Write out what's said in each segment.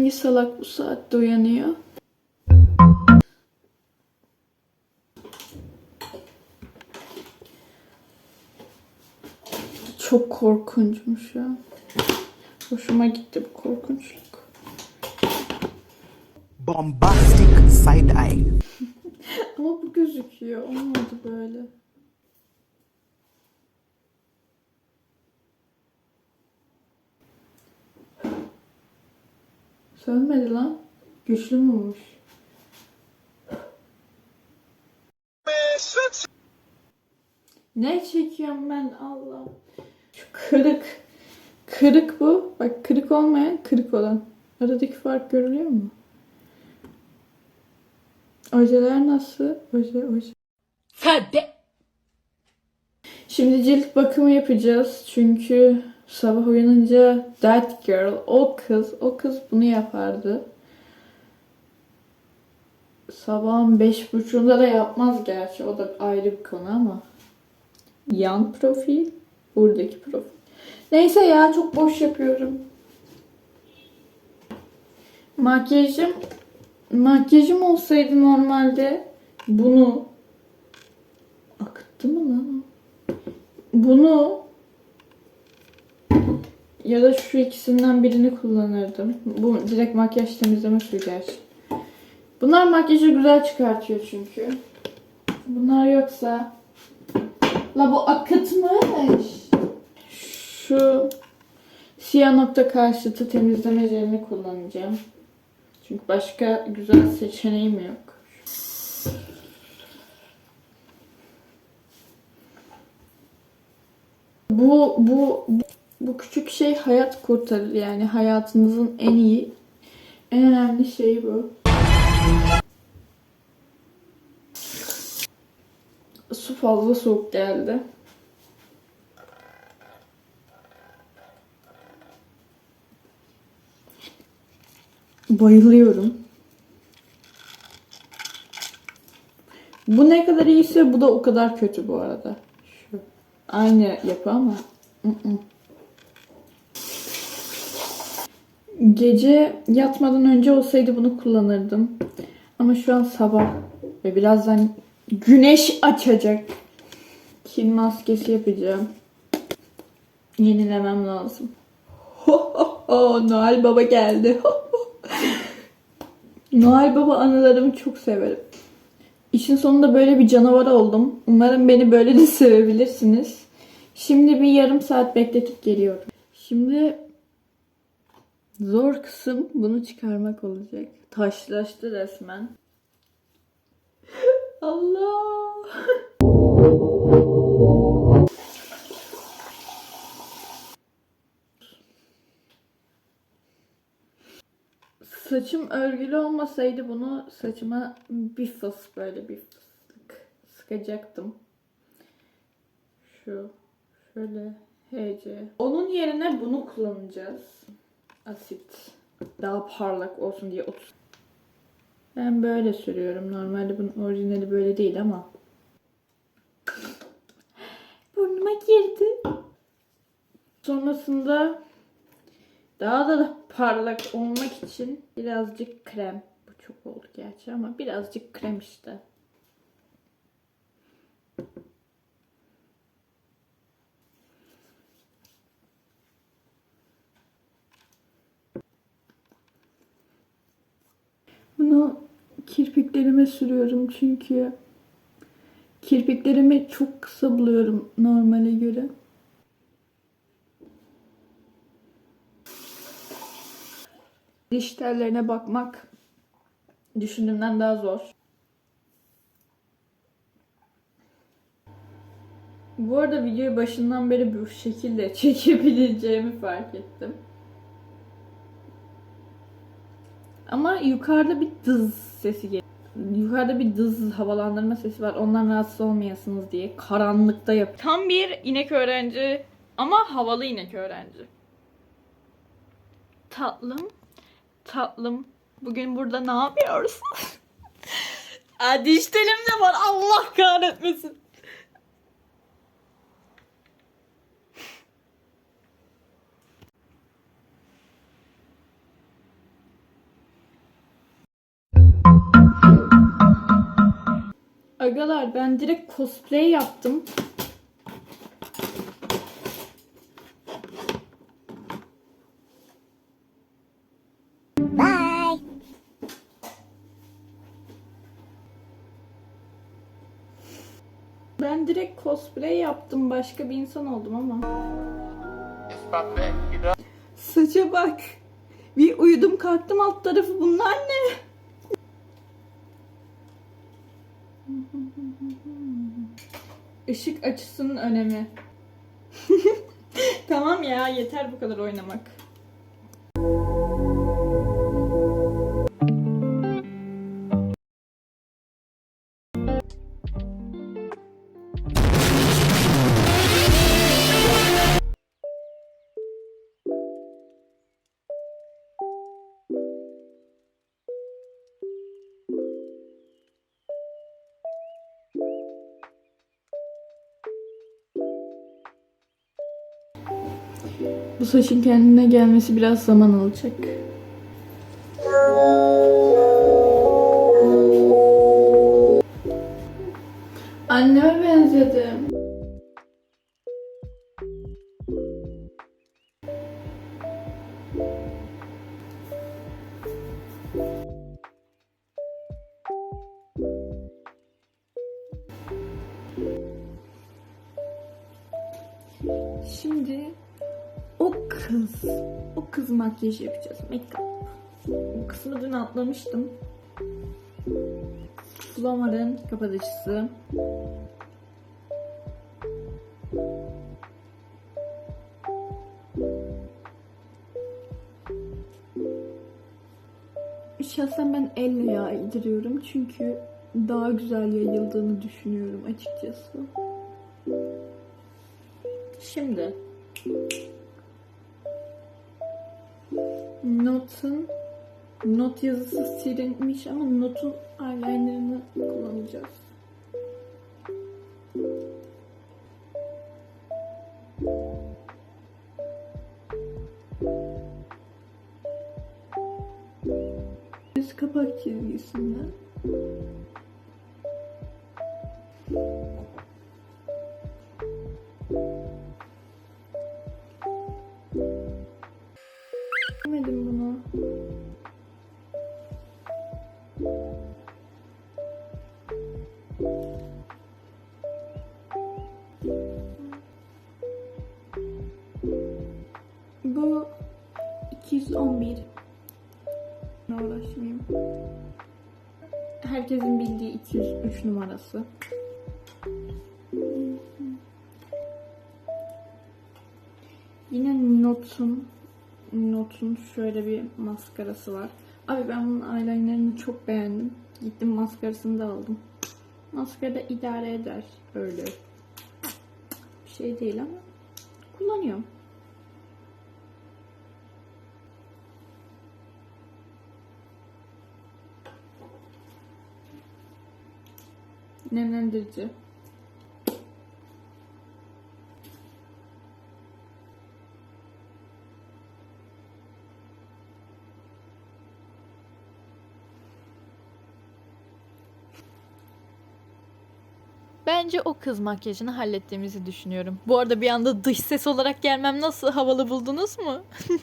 Hangi salak bu saatte uyanıyor? Çok korkunçmuş ya. Hoşuma gitti bu korkunçluk. bombastic side eye. Ama bu gözüküyor. Olmadı böyle. Sönmedi lan. Güçlü müymüş? Ne çekiyorum ben Allah. Şu kırık. Kırık bu. Bak kırık olmayan kırık olan. Aradaki fark görülüyor mu? Ojeler nasıl? Oje, oje. Şimdi cilt bakımı yapacağız. Çünkü sabah uyanınca that girl, o kız, o kız bunu yapardı. Sabahın beş buçuğunda da yapmaz gerçi. O da ayrı bir konu ama. Yan profil, buradaki profil. Neyse ya çok boş yapıyorum. Makyajım makyajım olsaydı normalde bunu akıttı mı lan? Bunu ya da şu ikisinden birini kullanırdım. Bu direkt makyaj temizleme suyu gerçi. Bunlar makyajı güzel çıkartıyor çünkü. Bunlar yoksa La bu akıtmış. Şu siyah nokta karşıtı temizleme jelini kullanacağım. Çünkü başka güzel seçeneğim yok. Bu bu bu küçük şey hayat kurtarır yani hayatınızın en iyi en önemli şeyi bu. Su fazla soğuk geldi. Bayılıyorum. Bu ne kadar iyiyse bu da o kadar kötü bu arada. Şu. Aynı yapı ama. ı-ı. Gece yatmadan önce olsaydı bunu kullanırdım. Ama şu an sabah ve birazdan güneş açacak. Kin maskesi yapacağım. Yenilemem lazım. Ho ho ho Noel Baba geldi. Noel Baba anılarımı çok severim. İşin sonunda böyle bir canavar oldum. Umarım beni böyle de sevebilirsiniz. Şimdi bir yarım saat bekletip geliyorum. Şimdi zor kısım bunu çıkarmak olacak. Taşlaştı resmen. Allah. Saçım örgülü olmasaydı bunu saçıma bir fıs böyle bir fıstık sıkacaktım. Şu şöyle HC. Onun yerine bunu kullanacağız. Asit. Daha parlak olsun diye 30. Ben böyle sürüyorum. Normalde bunun orijinali böyle değil ama. Burnuma girdi. Sonrasında daha da parlak olmak için birazcık krem. Bu çok oldu gerçi ama birazcık krem işte. Bunu kirpiklerime sürüyorum çünkü kirpiklerimi çok kısa buluyorum normale göre. Diş tellerine bakmak düşündüğümden daha zor. Bu arada videoyu başından beri bu şekilde çekebileceğimi fark ettim. Ama yukarıda bir dız sesi geliyor. Yukarıda bir dız havalandırma sesi var. Ondan rahatsız olmayasınız diye karanlıkta yap. Tam bir inek öğrenci ama havalı inek öğrenci. Tatlım, tatlım. Bugün burada ne yapıyorsun? Diş telim de var. Allah kahretmesin. Agalar ben direkt cosplay yaptım. Bye. Ben direkt cosplay yaptım. Başka bir insan oldum ama. Saça bak. Bir uyudum kalktım alt tarafı bunlar ne? Işık açısının önemi. tamam ya yeter bu kadar oynamak. Bu saçın kendine gelmesi biraz zaman alacak. Anneme benzedim. Şimdi kız, o kız makyajı yapacağız. Make-up. Bu kısmı dün atlamıştım. Flamar'ın kapatıcısı. Şahsen ben elle yaydırıyorum çünkü daha güzel yayıldığını düşünüyorum açıkçası. Şimdi Notun not yazısı silinmiş ama notun eyelinerını kullanacağız. Üst kapak çizgisinden. Bu 211. Ne uğraşmayayım. Herkesin bildiği 203 numarası. Yine Not'un Not'un şöyle bir maskarası var. Abi ben bunun eyelinerını çok beğendim. Gittim maskarasını da aldım. Maskara da idare eder. Öyle. Bir şey değil ama kullanıyorum. Nemlendirici. Bence o kız makyajını hallettiğimizi düşünüyorum. Bu arada bir anda dış ses olarak gelmem nasıl havalı buldunuz mu?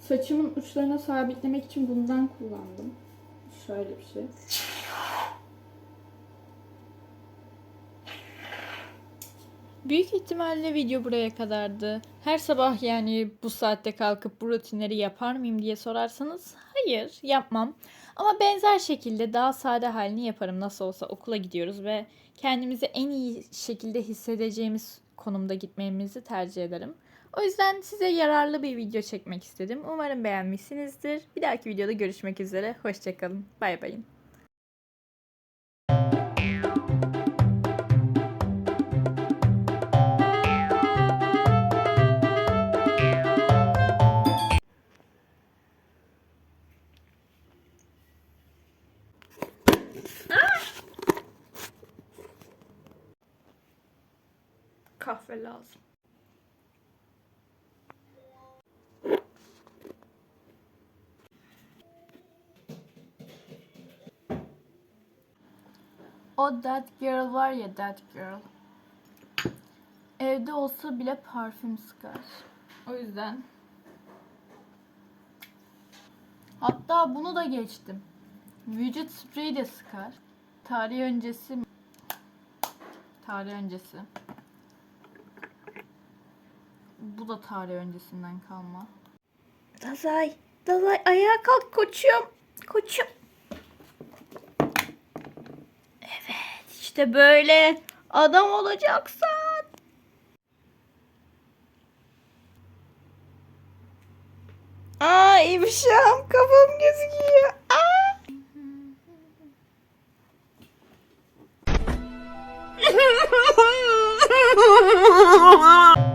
Saçımın uçlarına sabitlemek için bundan kullandım. Şöyle bir şey. Büyük ihtimalle video buraya kadardı. Her sabah yani bu saatte kalkıp bu rutinleri yapar mıyım diye sorarsanız hayır yapmam. Ama benzer şekilde daha sade halini yaparım. Nasıl olsa okula gidiyoruz ve kendimizi en iyi şekilde hissedeceğimiz konumda gitmemizi tercih ederim. O yüzden size yararlı bir video çekmek istedim. Umarım beğenmişsinizdir. Bir dahaki videoda görüşmek üzere. Hoşçakalın. Bay bay. Kahve lazım. O that girl var ya that girl. Evde olsa bile parfüm sıkar. O yüzden. Hatta bunu da geçtim. Vücut spreyi de sıkar. Tarih öncesi Tarih öncesi. Bu da tarih öncesinden kalma. Dazay, Dazay ayağa kalk koçum. Koçum. İşte böyle adam olacaksın. Aa İmşam kafam gözüküyor. Aa.